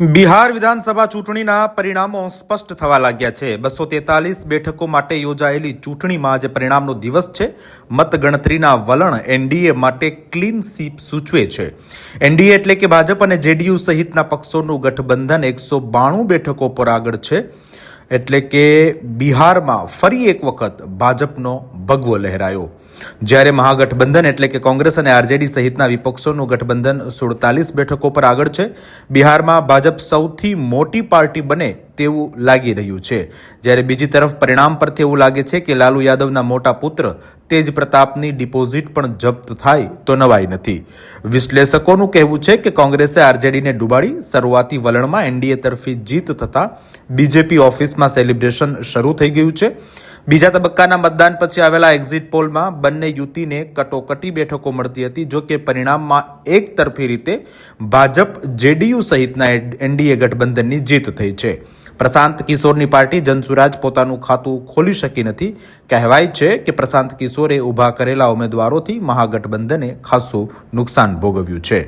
બિહાર વિધાનસભા ચૂંટણીના પરિણામો સ્પષ્ટ થવા લાગ્યા છે. બસો તેતાલીસ બેઠકો માટે યોજાયેલી ચૂંટણીમાં આજે પરિણામનો દિવસ છે. મતગણતરીના વલણ એનડીએ માટે ક્લીન સીપ સૂચવે છે. એનડીએ એટલે કે ભાજપ અને જેડીયુ સહિતના પક્ષોનું ગઠબંધન એકસો બાણું બેઠકો પર આગળ છે. એટલે કે બિહારમાં ફરી એક વખત ભાજપનો ભગવો લહેરાયો. જ્યારે મહાગઠબંધન એટલે કે કોંગ્રેસ અને આરજેડી સહિતના વિપક્ષોનું ગઠબંધન સુડતાલીસ બેઠકો પર આગળ છે, બિહારમાં ભાજપ સૌથી મોટી પાર્ટી બને તેવું લાગી રહ્યું છે. જ્યારે બીજી તરફ પરિણામ પરથી એવું લાગે છે કે લાલુ યાદવના મોટા પુત્ર તેજ પ્રતાપની ડિપોઝિટ પણ જપ્ત થાય તો નવાઈ નથી. વિશ્લેષકોનું કહેવું છે કે કોંગ્રેસે આરજેડીને ડૂબાડી, શરૂઆતી વલણમાં એનડીએ તરફી જીત થતાં બીજેપી ઓફિસમાં સેલિબ્રેશન શરૂ થઈ ગયું છે. બીજા તબક્કાના મતદાન પછી આવેલા એક્ઝિટ પોલમાં બંને યુતિને કટોકટી બેઠકો મળતી હતી, જો કે પરિણામમાં એક તરફી રીતે ભાજપ જેડીયુ સહિતના એનડીએ ગઠબંધનની જીત થઈ છે. પ્રશાંત કિશોરની પાર્ટી જનસુરાજ પોતાનું ખાતું ખોલી શકી નથી. કહેવાય છે કે પ્રશાંત કિશોરે ઊભા કરેલા ઉમેદવારોથી મહાગઠબંધને ખાસું નુકસાન ભોગવ્યું છે.